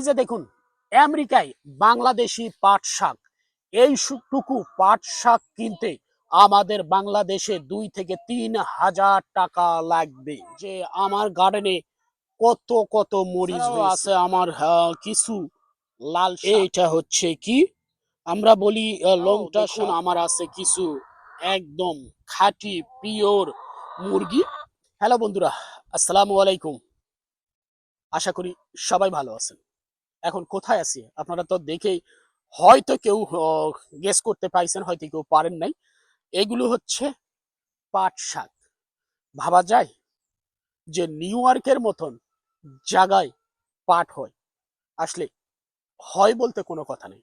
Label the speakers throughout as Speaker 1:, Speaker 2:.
Speaker 1: এই যে দেখুন আমেরিকায় বাংলাদেশি পাট শাক এই টুকু পাট শাক কিনতে আমাদের বাংলাদেশে দুই থেকে তিন হাজার টাকা লাগবে। যে আমার গার্ডেনে কত কত মরিচ আছে। আমার কিছু লাল এইটা হচ্ছে কি? আমরা বলি লংটা শুন আমার আছে কিছু একদম খাঁটি পিওর মুরগি। হ্যালো বন্ধুরা আসসালামু আলাইকুম। আশা করি সবাই ভালো আছেন। এখন কোথায় আছি? আপনারা তো দেখেই হয়তো কেউ গেস করতে পাইছেন, হয়তো কেউ পারেন নাই। এগুলো হচ্ছে পাট শাক। ভাবা যায় যে নিউ ইয়র্কের মতন জায়গায় পাট হয়। আসলে হয় বলতে কোনো কথা নেই।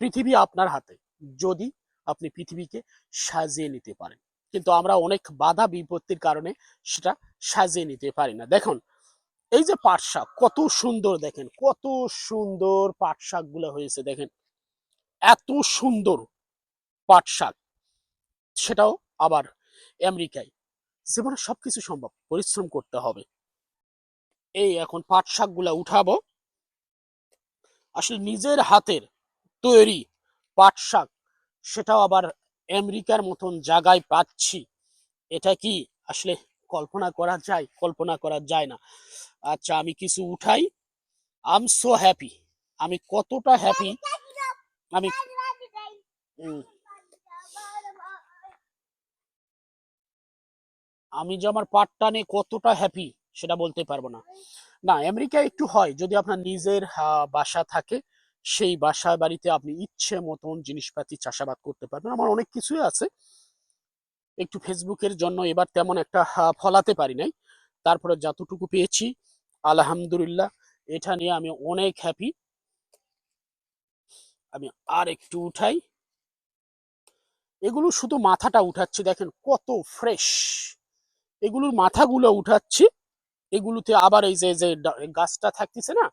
Speaker 1: পৃথিবী আপনার হাতে, যদি আপনি পৃথিবীকে সাজিয়ে নিতে পারেন। কিন্তু আমরা অনেক বাধা বিপত্তির কারণে সেটা সাজিয়ে নিতে পারি না। দেখুন এই যে পাট শাক কত সুন্দর দেখেন, কত সুন্দর পাট শাকগুলো হয়েছে দেখেন। এত সুন্দর পাট শাক সেটাও আবার আমেরিকায়। জীবনে সবকিছু সম্ভব, পরিশ্রম করতে হবে। এই এখন পাট শাকগুলা উঠাবো। আসলে নিজের হাতের তৈরি পাট শাক সেটাও আবার আমেরিকার মতন জায়গায় পাচ্ছি। এটা কি আসলে কল্পনা করা যায়? কল্পনা করা যায় না। আচ্ছা আমি কিছু উঠাই। আম সো হ্যাপি আমি কতটা হ্যাপি আমি আমি যে আমার পাটটা নিয়ে কতটা হ্যাপি সেটা বলতে পারব না। না, আমেরিকায় একটু হয়, যদি আপনার নিজের বাসা থাকে, সেই বাসা বাড়িতে আপনি ইচ্ছে মতন জিনিসপাতি চাষাবাদ করতে পারবেন। আমার অনেক কিছুই আছে। একটু ফেসবুকের জন্য এবার তেমন একটা ফলাতে পারি নাই। তারপরে যতটুকু পেয়েছি আলহামদুলিল্লাহ এটা নিয়ে আমি অনেক হ্যাপি আমি আর একটু উঠাই। এগুলো শুধু মাথাটা উঠাচ্ছি দেখেন কত ফ্রেশ এগুলোর মাথাগুলো উঠাচ্ছি এগুলোতে আবার এই যে যে গাছটা থাকতেছে না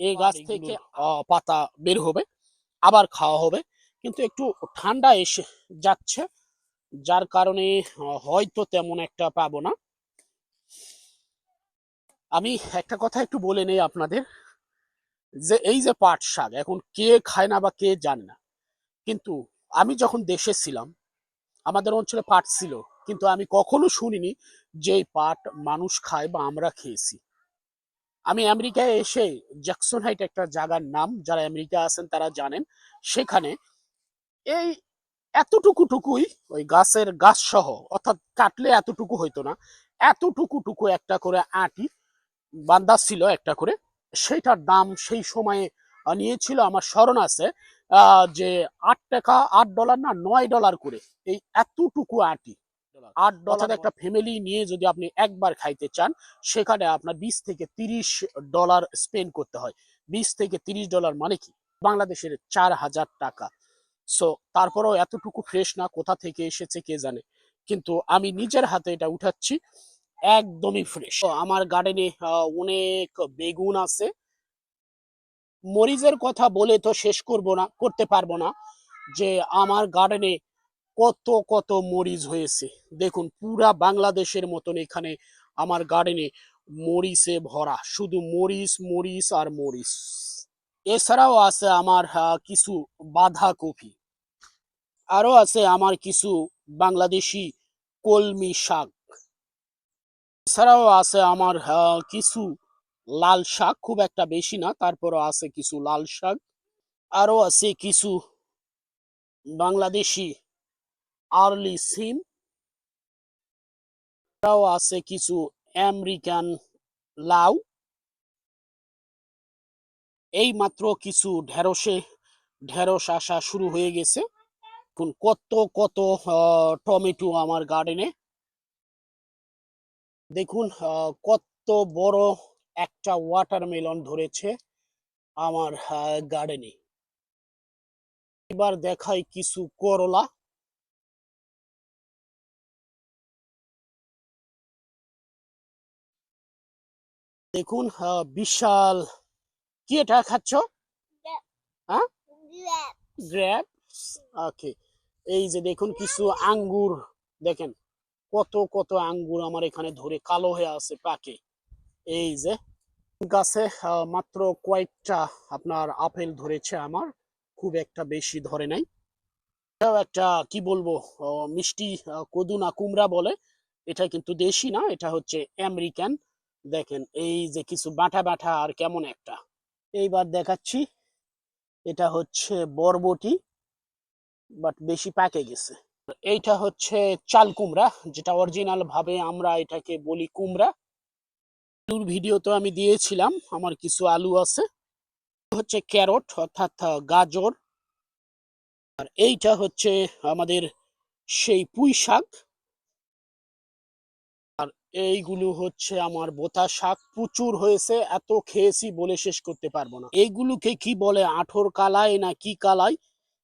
Speaker 1: এই গাছ থেকে আহ, পাতা বের হবে আবার খাওয়া হবে। কিন্তু একটু ঠান্ডা এসে যাচ্ছে যার কারণে হয়তো তেমন একটা পাবো না। আমি একটা কথা একটু বলে নেই আপনাদের, যে এই যে পাট শাক, এখন কে খায় না বা কে জানে না। কিন্তু আমি যখন দেশে ছিলাম, আমাদের অঞ্চলে পাট ছিল, কিন্তু আমি কখনো শুনিনি যে পাট মানুষ খায় বা আমরা খেয়েছি। আমি আমেরিকায় এসে জ্যাকসন হাইট একটা জায়গার নাম, যারা আমেরিকা আছেন তারা জানেন, সেখানে এই এতটুকু টুকুই ওই গাছের গাছ সহ অর্থাৎ কাটলে এতটুকু হইতো না এতটুকু টুকু একটা করে আটি বান্দা ছিল একটা করে, সেইটার দাম সেই সময়ে নিয়েছিল আমার স্মরণ আছে যে আট টাকা, আট ডলার না, নয় ডলার করে, এই এতটুকু আটি। আট ডলার একটা ফ্যামিলি নিয়ে যদি আপনি একবার খাইতে চান, সেখানে আপনার বিশ থেকে তিরিশ ডলার স্পেন্ড করতে হয়। বিশ থেকে তিরিশ ডলার মানে কি? বাংলাদেশের চার হাজার টাকা। সো তারপরেও এতটুকু ফ্রেশ না, কোথা থেকে এসেছে কে জানে। কিন্তু আমি নিজের হাতে এটা উঠাচ্ছি। একদমই ফ্রেশ আমার গার্ডেনে অনেক বেগুন আছে। মরিচের কথা বলে তো শেষ করব না, করতে পারব না। যে আমার গার্ডেনে কত কত মরিচ হয়েছে। দেখুন, পুরা বাংলাদেশের মতন এখানে আমার গার্ডেনে মরিচে ভরা। শুধু মরিচ মরিচ আর মরিচ। এছাড়াও আছে আমার কিছু বাঁধাকপি। আরও আছে আমার কিছু বাংলাদেশি কলমি শাক। এছাড়াও আছে আমার কিছু লাল শাক, খুব একটা বেশি না, তারপরও আছে কিছু লাল শাক। আরও আছে কিছু বাংলাদেশি আর্লি সিম। এছাড়াও আছে কিছু আমেরিকান লাউ। এই মাত্র কিছু ঢেঁড়সে, ঢেঁড়স আসা শুরু হয়ে গেছে। কত কত টমেটো আমার গার্ডেনে দেখুন আহ, কত বড় একটা ওয়াটারমেলন ধরেছে আমার গার্ডেনে এবার দেখাই কিছু করলা। দেখুন আহ, বিশাল। কি এটা খাচ্ছ? হ্যাঁ? গ্র্যাব ওকে এই যে দেখুন কিছু আঙ্গুর। দেখেন। কত কত আঙ্গুর আমার এখানে ধরে কালো হয়ে আছে পাকে এই যে গাছে মাত্র কয়েকটা আপনার আপেল ধরেছে আমার খুব একটা বেশি ধরে নাই। এটাও একটা কি বলব মিষ্টি আহ, কদু না কুমড়া বলে। এটা কিন্তু দেশি না এটা হচ্ছে আমেরিকান। দেখেন এই যে কিছু বাঁটা বাঁটা আর কেমন একটা। এইবার দেখাচ্ছি এটা হচ্ছে বরবটি বাট বেশি পাকে গেছে। এইটা হচ্ছে চাল কুমড়া, যেটা অরিজিনাল ভাবে আমরা এটাকে বলি কুমড়া। আলুর ভিডিও তো আমি দিয়েছিলাম, আমার কিছু আলু আছে। হচ্ছে ক্যারট, অর্থাৎ গাজর। আর এইটা হচ্ছে আমাদের সেই পুঁই শাক। আর এইগুলো হচ্ছে আমার বোতা শাক। প্রচুর হয়েছে, এত খেয়েছি বলে শেষ করতে পারব না। এইগুলোকে কি বলে, আঠোর কালাই না কি কালাই?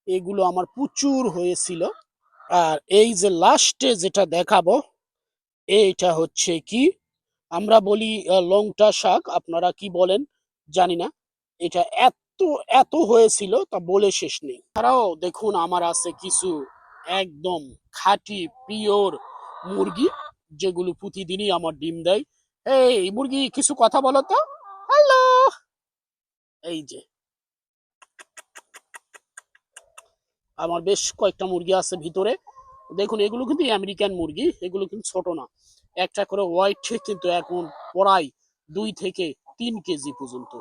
Speaker 1: এগুলো আমার প্রচুর হয়েছিল। আর এই যে লাস্টে যেটা দেখাবো, এইটা হচ্ছে কি? আমরা বলি লংটা শাক, আপনারা কি বলেন? জানি না। এটা এত এত হয়েছিল, তা বলে শেষ নেই। তারাও দেখুন, আমার আছে কিছু একদম খাঁটি, পিওর মুরগি, যেগুলো প্রতিদিনই আমার ডিম দেয়। এই মুরগি, কিছু কথা বলো তো? হ্যালো এই যে। আমার বেশ কয়েকটা মুরগি আছে ভিতরে। দেখুন, এগুলো কিন্তু আমেরিকান মুরগি, এগুলো কিন্তু ছোট না। একটা করে ওয়াইট কিন্তু এখন প্রায় দুই থেকে তিন কেজি পর্যন্ত।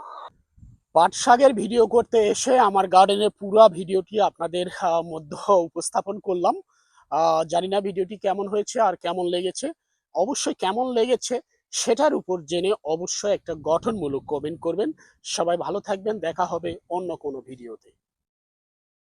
Speaker 1: পাট শাকের ভিডিও করতে এসে আমার গার্ডেনের পুরো ভিডিওটি আপনাদের মধ্যে উপস্থাপন করলাম। জানি না ভিডিওটি কেমন হয়েছে আর কেমন লেগেছে। অবশ্যই কেমন লেগেছে সেটার উপর জেনে অবশ্যই একটা গঠনমূলক কমেন্ট করবেন। সবাই ভালো থাকবেন, দেখা হবে অন্য কোনো ভিডিওতে।